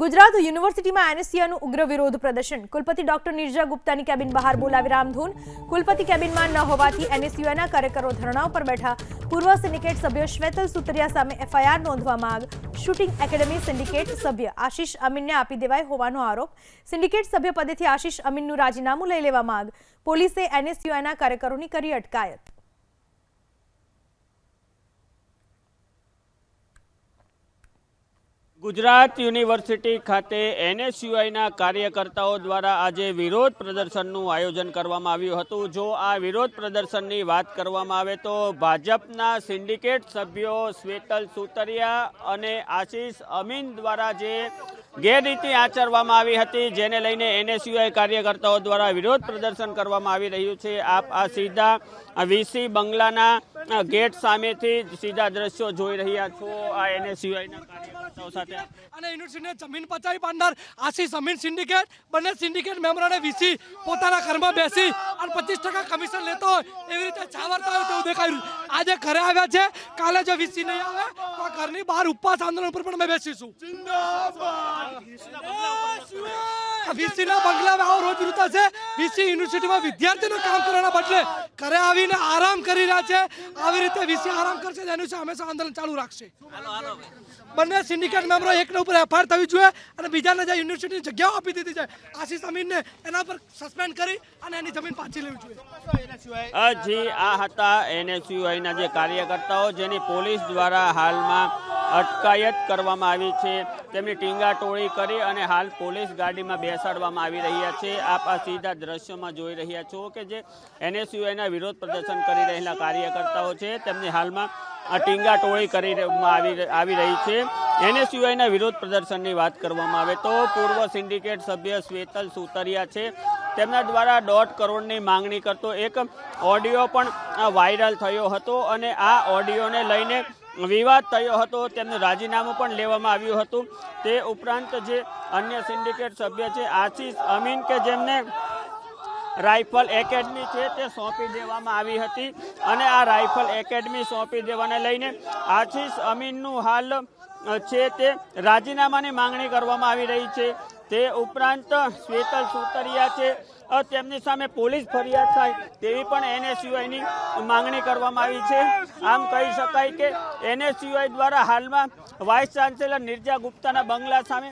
ગુજરાત યુનિવર્સિટીમાં એનએસયુનું ઉગ્ર વિરોધ પ્રદર્શન. કુલપતિ ડોક્ટર નિર્જા ગુપ્તાની કેબિન બહાર બોલાવી રામધૂન. કુલપતિ કેબિનમાં ન હોવાથી એનએસયુના કાર્યકરો ધરણા પર બેઠા. પૂર્વ સિન્ડિકેટ સભ્ય શ્વેતલ સુતરિયા સામે એફઆઈઆર નોંધવા માંગ શૂટિંગ એકેડમી સિન્ડિકેટ સભ્ય આશિષ અમીનને આપી દેવાય હોવાનો આરોપ. સિન્ડિકેટ સભ્ય પદેથી આશિષ અમીનનું રાજીનામું લઈ લેવા માંગ પોલીસે એનએસયુના કાર્યકરોની કરી અટકાયત. ગુજરાત યુનિવર્સિટી ખાતે એનએસયુઆઈના કાર્યકર્તાઓ દ્વારા આજે વિરોધ પ્રદર્શનનું આયોજન કરવામાં આવ્યું હતું. જો આ વિરોધ પ્રદર્શનની વાત કરવામાં આવે તો ભાજપના સિન્ડિકેટ સભ્યો શ્વેતલ સુતરિયા અને આશીષ અમીન દ્વારા જે ગેરરીતિ આચરવામાં આવી હતી, જેને લઈને એનએસયુઆઈ કાર્યકર્તાઓ દ્વારા વિરોધ પ્રદર્શન કરવામાં આવી રહ્યું છે. આપ આ સીધા વીસી બંગલાના ગેટ સામેથી સીધા દ્રશ્યો જોઈ રહ્યા છો. આ એનએસયુઆઈના કાર્યકર્તાઓ સાથે અને યુનિવર્સિટીને જમીન પચાવી પાડનાર આસી જમીન સિન્ડિકેટ, બંને સિન્ડિકેટ મેમ્બરોને વીસી પોતાના ઘરમાં બેસી અને પચીસ ટકા કમિશન લેતો હોય એવી રીતે છાવરતા હોય તેવું દેખાયું આજે ઘરે આવ્યા છે. કાલે જો વીસી નહીં આવે ઘરની બહાર ઉપવાસ આંદોલન ઉપર પણ અમે બેસીશું વીસી ના બંગલામાં આવો રોજ રૂતા છે. વીસી યુનિવર્સિટીમાં વિદ્યાર્થીનું કામ કરવાના બદલે ઘરે આવીને આરામ કરી રહ્યા છે. આવી રીતે વીસી આરામ કરશે એનું હંમેશા આંદોલન ચાલુ રાખશે. બંને સિન્ડિકેટ મેમ્બરો એકના ઉપર એફઆઈઆર થવી જોઈએ અને બીજાને જે યુનિવર્સિટીની જગ્યાઓ આપી દીધી છે, આશીષ અમીનને એના પર સસ્પેન્ડ કરી અને એની જમીન પાછી લેવી જોઈએ. જી આ હતા એનએસયુઆઈના જે કાર્યકર્તાઓ જેની પોલીસ દ્વારા હાલમાં અટકાયત કરવામાં આવી છે. તેમની ટીંગાટોળી કરી અને હાલ પોલીસ ગાડીમાં બેસાડવામાં આવી રહ્યા છે. આપ આ સીધા દ્રશ્યોમાં જોઈ રહ્યા છો કે જે એનએસયુઆઈના વિરોધ પ્રદર્શન કરી રહેલા કાર્યકર્તાઓ છે. તેમની હાલમાં આ ટીંગાટોળી કરી આવી રહી છે. એનએસયુઆઈના વિરોધ પ્રદર્શનની વાત કરવામાં આવે તો પૂર્વ સિન્ડિકેટ સભ્ય શ્વેતલ સુતરિયા છે. તેમના દ્વારા દોઢ કરોડની માંગણી કરતો એક ઓડિયો પણ વાયરલ થયો હતો અને આ ઓડિયોને લઈને વિવાદ થયો હતો. તેમનું રાજીનામું પણ લેવામાં આવ્યું હતું. તે ઉપરાંત જે અન્ય સિન્ડિકેટ સભ્ય છે, આશીષ અમીન કે જેમને રાઇફલ એકેડમી છે તે સોંપી દેવામાં આવી હતી અને આ રાઇફલ એકેડમી સોંપી દેવાને લઈને આશીષ અમીનનું હાલ છે તે રાજીનામાની માંગણી કરવામાં આવી રહી છે. તે ઉપરાંત શ્વેતલ સુતરિયા છે. તેમની સામે પોલીસ ફરિયાદ થાય તેવી પણ એનએસયુઆઈની માંગણી કરવામાં આવી છે. આમ કહી શકાય કે એનએસયુઆઈ દ્વારા હાલમાં વાઇસ ચાન્સેલર નિર્જા ગુપ્તાના બંગલા સામે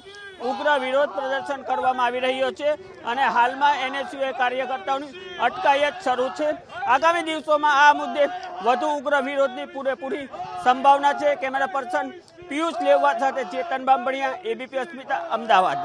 ઉગ્ર વિરોધ પ્રદર્શન કરવામાં આવી રહ્યો છે અને હાલમાં એનએસયુઆઈ કાર્યકર્તાઓની અટકાયત શરૂ છે. આગામી દિવસોમાં આ મુદ્દે વધુ ઉગ્ર વિરોધની પૂરેપૂરી સંભાવના છે. કેમેરા પર્સન પિયુષ લેવા સાથે ચેતન બાંબણીયા એબીપી અસ્મિતા, અમદાવાદ.